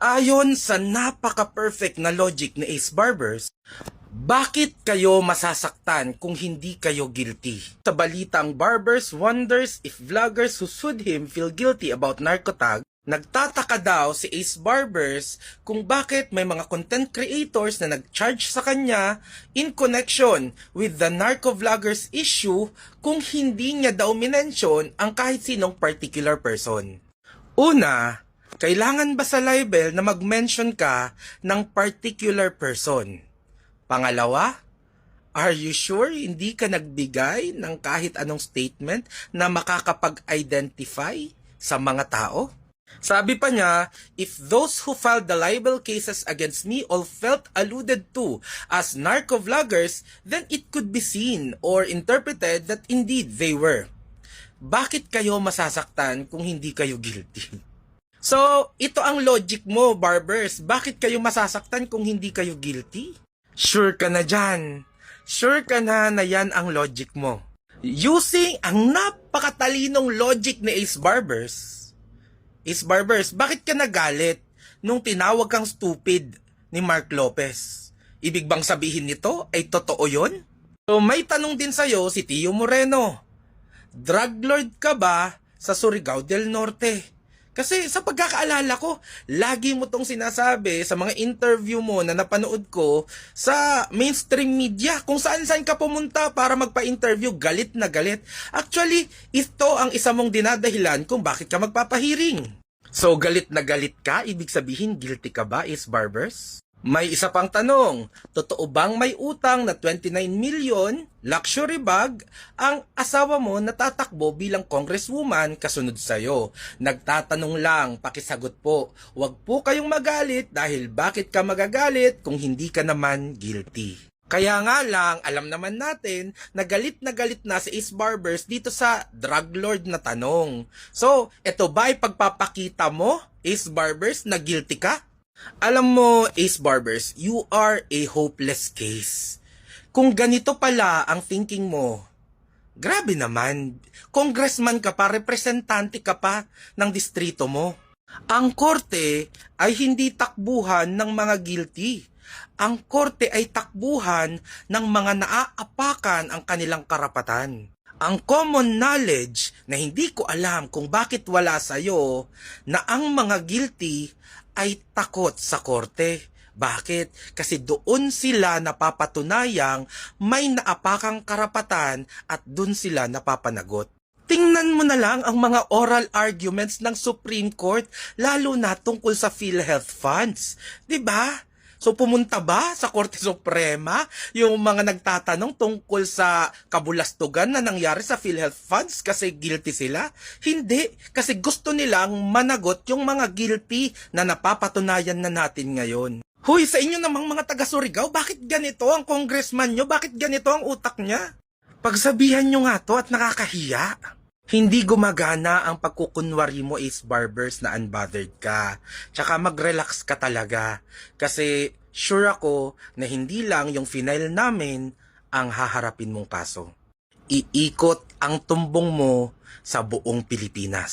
Ayon sa napaka-perfect na logic ni Ace Barbers, bakit kayo masasaktan kung hindi kayo guilty? Sa balitang Barbers wonders if vloggers who sued him feel guilty about narcotag, nagtataka daw si Ace Barbers kung bakit may mga content creators na nag-charge sa kanya in connection with the narco vloggers issue kung hindi niya daw minention ang kahit sinong particular person. Una, kailangan ba sa libel na mag-mention ka ng particular person? Pangalawa, are you sure hindi ka nagbigay ng kahit anong statement na makakapag-identify sa mga tao? Sabi pa niya, if those who filed the libel cases against me all felt alluded to as narco-vloggers, then it could be seen or interpreted that indeed they were. Bakit kayo masasaktan kung hindi kayo guilty? So, ito ang logic mo, barbers. Bakit kayo masasaktan kung hindi kayo guilty? Sure ka na dyan. Sure ka na na yan ang logic mo. Using ang napakatalinong logic ni Ace Barbers. Ace Barbers, bakit ka nagalit nung tinawag kang stupid ni Mark Lopez? Ibig bang sabihin nito ay totoo yon? So may tanong din sa'yo si Tio Moreno. Drug lord ka ba sa Surigao del Norte? Kasi sa pagkakaalala ko, lagi mo tong sinasabi sa mga interview mo na napanood ko sa mainstream media kung saan saan ka pumunta para magpa-interview, galit na galit. Actually, ito ang isa mong dinadahilan kung bakit ka magpapahiring. So, galit na galit ka, ibig sabihin guilty ka ba, is barbers? May isa pang tanong, totoo bang may utang na 29 million luxury bag ang asawa mo natatakbo bilang congresswoman kasunod sa'yo? Nagtatanong lang, pakisagot po. Huwag po kayong magalit dahil bakit ka magagalit kung hindi ka naman guilty? Kaya nga lang, alam naman natin na galit na galit na si Ace Barbers dito sa drug lord na tanong. So, eto ba ay pagpapakita mo, Ace Barbers, na guilty ka? Alam mo, Ace Barbers, you are a hopeless case. Kung ganito pala ang thinking mo, grabe naman. Congressman ka pa, representante ka pa ng distrito mo. Ang korte ay hindi takbuhan ng mga guilty. Ang korte ay takbuhan ng mga naaapakan ang kanilang karapatan. Ang common knowledge na hindi ko alam kung bakit wala sa'yo na ang mga guilty ay takot sa korte. Bakit? Kasi doon sila napapatunayang may naapakang karapatan at doon sila napapanagot. Tingnan mo na lang ang mga oral arguments ng Supreme Court, lalo na tungkol sa PhilHealth funds. 'Di ba? So pumunta ba sa Korte Suprema yung mga nagtatanong tungkol sa kabulastugan na nangyari sa PhilHealth funds kasi guilty sila? Hindi, kasi gusto nilang managot yung mga guilty na napapatunayan na natin ngayon. Huy, sa inyo namang mga taga Surigao, bakit ganito ang congressman nyo? Bakit ganito ang utak niya? Pagsabihan nyo nga to at nakakahiya. Hindi gumagana ang pagkukunwari mo is barbers na unbothered ka. Tsaka mag-relax ka talaga. Kasi sure ako na hindi lang yung final namin ang haharapin mong kaso. Iikot ang tumbong mo sa buong Pilipinas.